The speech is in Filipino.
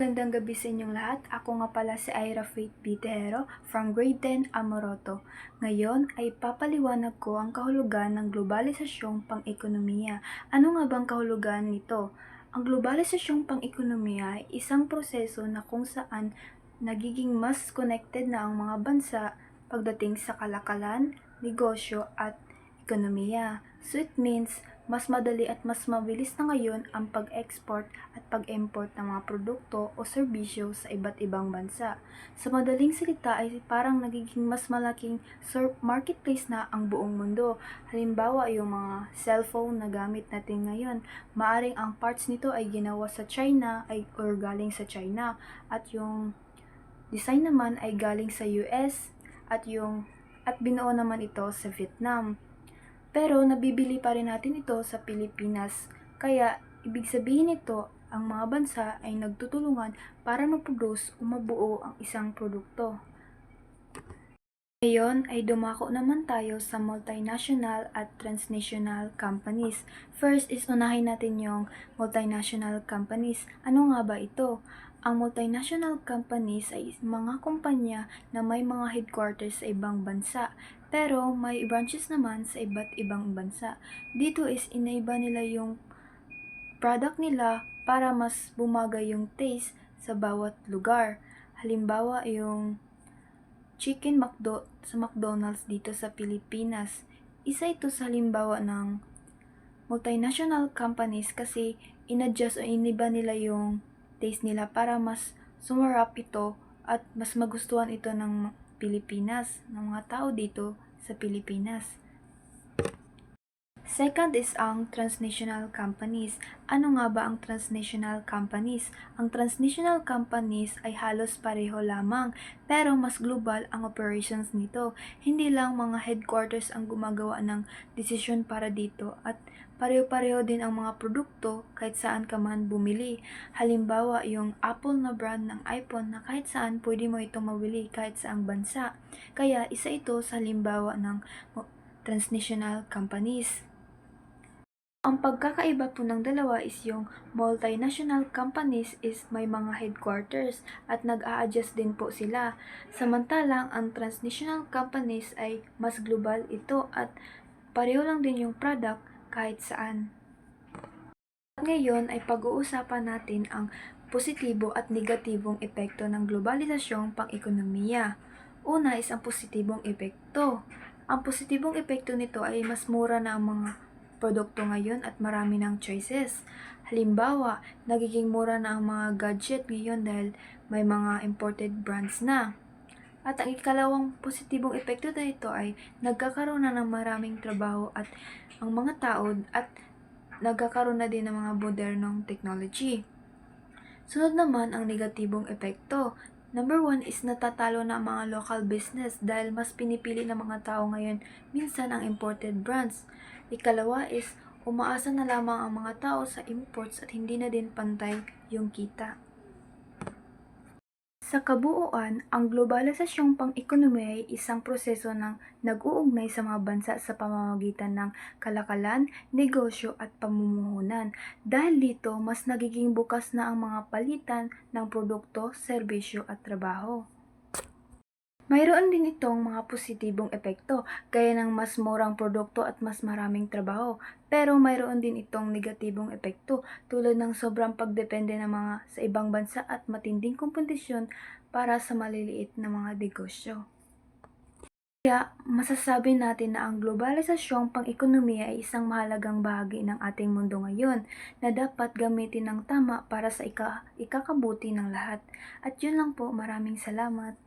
Magandang gabi sa inyong lahat. Ako nga pala si Ira Faith Bitero from Grade 10 Amoroto. Ngayon ay papaliwanag ko ang kahulugan ng globalisasyong pang-ekonomiya. Ano nga bang kahulugan nito? Ang globalisasyong pang-ekonomiya ay isang proseso na kung saan nagiging mas connected na ang mga bansa pagdating sa kalakalan, negosyo at ekonomiya. So it means mas madali at mas mabilis na ngayon ang pag-export at pag-import ng mga produkto o serbisyo sa iba't ibang bansa. Sa madaling salita ay parang nagiging mas malaking marketplace na ang buong mundo. Halimbawa, yung mga cellphone na gamit natin ngayon, maaring ang parts nito ay ginawa sa China ay or galing sa China at yung design naman ay galing sa US at yung at binuo naman ito sa Vietnam. Pero nabibili pa rin natin ito sa Pilipinas. Kaya ibig sabihin nito, ang mga bansa ay nagtutulungan para maproduce o mabuo ang isang produkto. Ngayon ay dumako naman tayo sa multinational at transnational companies. First is unahin natin yung multinational companies. Ano nga ba ito? Ang multinational companies ay mga kumpanya na may mga headquarters sa ibang bansa, pero may branches naman sa iba't ibang bansa. Dito is inaiba nila yung product nila para mas bumagay yung taste sa bawat lugar. Halimbawa, yung chicken McDo sa McDonald's dito sa Pilipinas. Isa ito sa halimbawa ng multinational companies kasi inadjust o iniba nila yung taste nila para mas sumarap ito at mas magustuhan ito ng Pilipinas, ng mga tao dito sa Pilipinas. Second is ang transnational companies. Ano nga ba ang transnational companies? Ang transnational companies ay halos pareho lamang, pero mas global ang operations nito. Hindi lang mga headquarters ang gumagawa ng desisyon para dito at pareho-pareho din ang mga produkto kahit saan ka man bumili. Halimbawa, yung Apple na brand ng iPhone na kahit saan pwede mo itong mabili kahit saang bansa. Kaya isa ito sa halimbawa ng transnational companies. Ang pagkakaiba po ng dalawa is yung multinational companies is may mga headquarters at nag-a-adjust din po sila. Samantalang ang transnational companies ay mas global ito at pareho lang din yung product kahit saan. At ngayon ay pag-uusapan natin ang positibo at negatibong epekto ng globalisasyong pang-ekonomiya. Una is ang positibong epekto. Ang positibong epekto nito ay mas mura na ang mga produkto ngayon at marami ng choices. Halimbawa, nagiging mura na ang mga gadget ngayon dahil may mga imported brands na. At ang ikalawang positibong epekto na ito ay nagkakaroon na ng maraming trabaho at ang mga tao at nagkakaroon na din ng mga modernong technology. Sunod naman ang negatibong epekto. Number one is natatalo na ang mga local business dahil mas pinipili ng mga tao ngayon minsan ang imported brands. Ikalawa is umaasa na lamang ang mga tao sa imports at hindi na din pantay yung kita. Sa kabuuan, ang globalisasyong pang-ekonomiya ay isang proseso ng nag-uugnay sa mga bansa sa pamamagitan ng kalakalan, negosyo at pamumuhunan. Dahil dito, mas nagiging bukas na ang mga palitan ng produkto, serbisyo at trabaho. Mayroon din itong mga positibong epekto, gaya ng mas murang produkto at mas maraming trabaho. Pero mayroon din itong negatibong epekto, tulad ng sobrang pagdepende ng mga sa ibang bansa at matinding kompetisyon para sa maliliit na mga negosyo. Kaya masasabi natin na ang globalisasyong pang-ekonomiya ay isang mahalagang bahagi ng ating mundo ngayon na dapat gamitin ng tama para sa ika ikakabuti ng lahat. At yun lang po, maraming salamat.